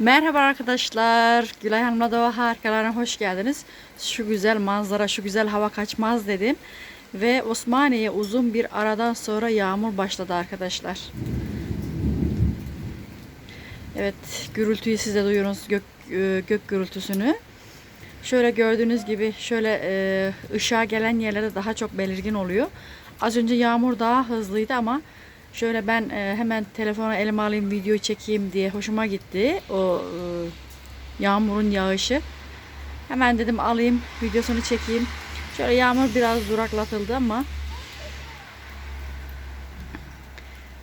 Merhaba arkadaşlar. Gülay Hanım'la Doğa Harikalarına hoş geldiniz. Şu güzel manzara, şu güzel hava kaçmaz dedim. Ve Osmaniye uzun bir aradan sonra yağmur başladı arkadaşlar. Evet, gürültüyü siz de duyuyorsunuz gök, e, gök gürültüsünü. Şöyle gördüğünüz gibi şöyle e, ışığa gelen yerlerde daha çok belirgin oluyor. Az önce yağmur daha hızlıydı ama şöyle ben e, hemen telefona elime alayım video çekeyim diye hoşuma gitti o e, yağmurun yağışı. Hemen dedim alayım videosunu çekeyim. Şöyle yağmur biraz duraklatıldı ama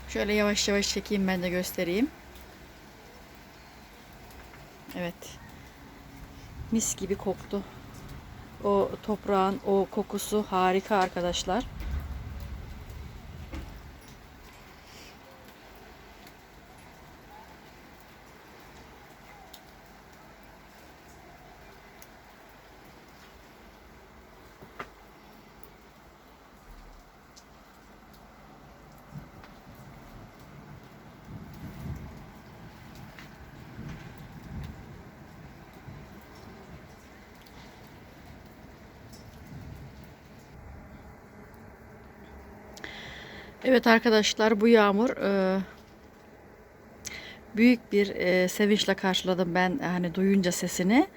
şöyle yavaş yavaş çekeyim ben de göstereyim. Evet. Mis gibi koktu. O toprağın o kokusu harika arkadaşlar. Evet arkadaşlar bu yağmur e, büyük bir e, sevinçle karşıladım ben hani duyunca sesini.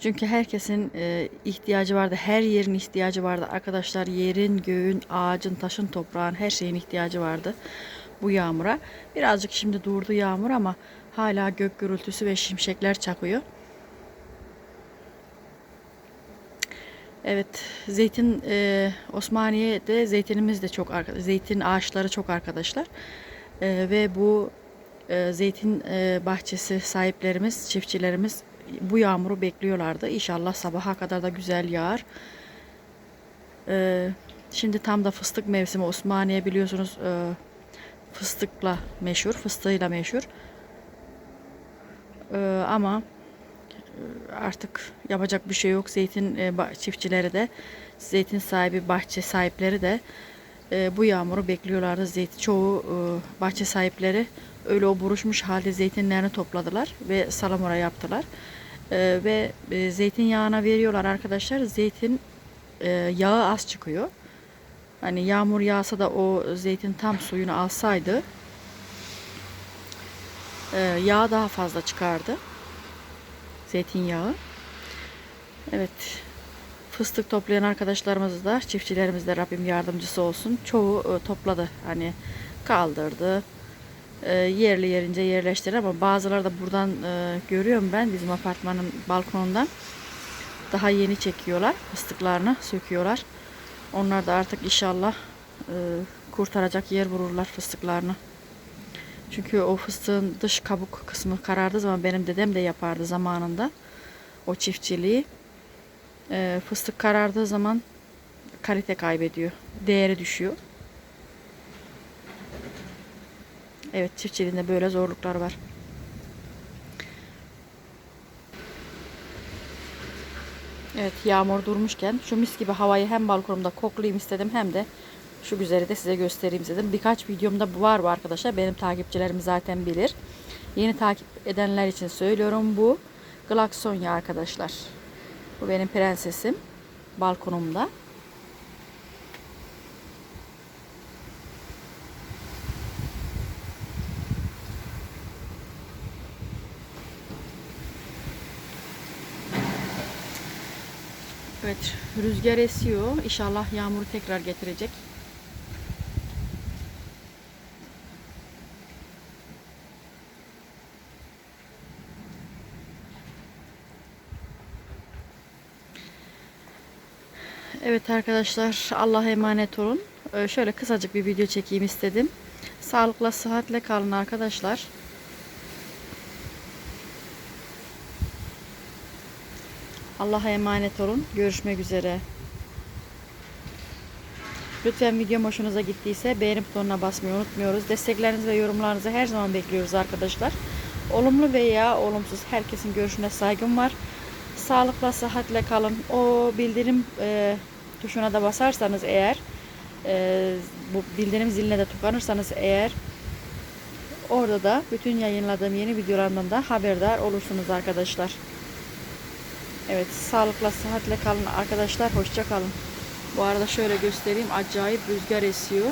Çünkü herkesin e, ihtiyacı vardı. Her yerin ihtiyacı vardı. Arkadaşlar yerin, göğün, ağacın, taşın, toprağın her şeyin ihtiyacı vardı bu yağmura. Birazcık şimdi durdu yağmur ama hala gök gürültüsü ve şimşekler çakıyor. Evet, zeytin e, Osmaniye'de zeytinimiz de çok zeytin ağaçları çok arkadaşlar E, ve bu e, zeytin e, bahçesi sahiplerimiz, çiftçilerimiz bu yağmuru bekliyorlardı. İnşallah sabaha kadar da güzel yağar. E, şimdi tam da fıstık mevsimi Osmaniye biliyorsunuz e, fıstıkla meşhur, fıstığıyla meşhur. E, ama artık yapacak bir şey yok. Zeytin e, çiftçileri de, zeytin sahibi, bahçe sahipleri de e, bu yağmuru bekliyorlardı. Zeytin çoğu e, bahçe sahipleri öyle o buruşmuş halde zeytinlerini topladılar ve salamura yaptılar. E, ve e, zeytinyağına veriyorlar arkadaşlar. Zeytin e, yağı az çıkıyor. Hani yağmur yağsa da o zeytin tam suyunu alsaydı e, yağ daha fazla çıkardı zeytinyağı. Evet. Fıstık toplayan arkadaşlarımız da, çiftçilerimiz de Rabbim yardımcısı olsun. Çoğu e, topladı. Hani kaldırdı. E, yerli yerince yerleştirdi ama bazıları da buradan e, görüyorum ben bizim apartmanın balkonundan. Daha yeni çekiyorlar. Fıstıklarını söküyorlar. Onlar da artık inşallah kurtaracak yer vururlar fıstıklarını. Çünkü o fıstığın dış kabuk kısmı karardığı zaman benim dedem de yapardı zamanında o çiftçiliği. Ee, fıstık karardığı zaman kalite kaybediyor. Değeri düşüyor. Evet çiftçiliğinde böyle zorluklar var. Evet yağmur durmuşken şu mis gibi havayı hem balkonumda koklayayım istedim hem de şu güzeli de size göstereyim istedim. Birkaç videomda var bu arkadaşlar. Benim takipçilerim zaten bilir. Yeni takip edenler için söylüyorum bu. Glaksonya arkadaşlar. Bu benim prensesim. Balkonumda. Evet, rüzgar esiyor. İnşallah yağmuru tekrar getirecek. Evet arkadaşlar Allah'a emanet olun. Ee, şöyle kısacık bir video çekeyim istedim. Sağlıkla sıhhatle kalın arkadaşlar. Allah'a emanet olun. Görüşmek üzere. Lütfen videom hoşunuza gittiyse beğeni butonuna basmayı unutmuyoruz. Desteklerinizi ve yorumlarınızı her zaman bekliyoruz arkadaşlar. Olumlu veya olumsuz herkesin görüşüne saygım var. Sağlıkla, sıhhatle kalın. O bildirim e, tuşuna da basarsanız eğer e, bu bildirim ziline de tıklanırsanız eğer Orada da bütün yayınladığım yeni videolarımdan da haberdar olursunuz arkadaşlar. Evet sağlıkla sıhhatle kalın arkadaşlar. Hoşça kalın. Bu arada şöyle göstereyim. Acayip rüzgar esiyor.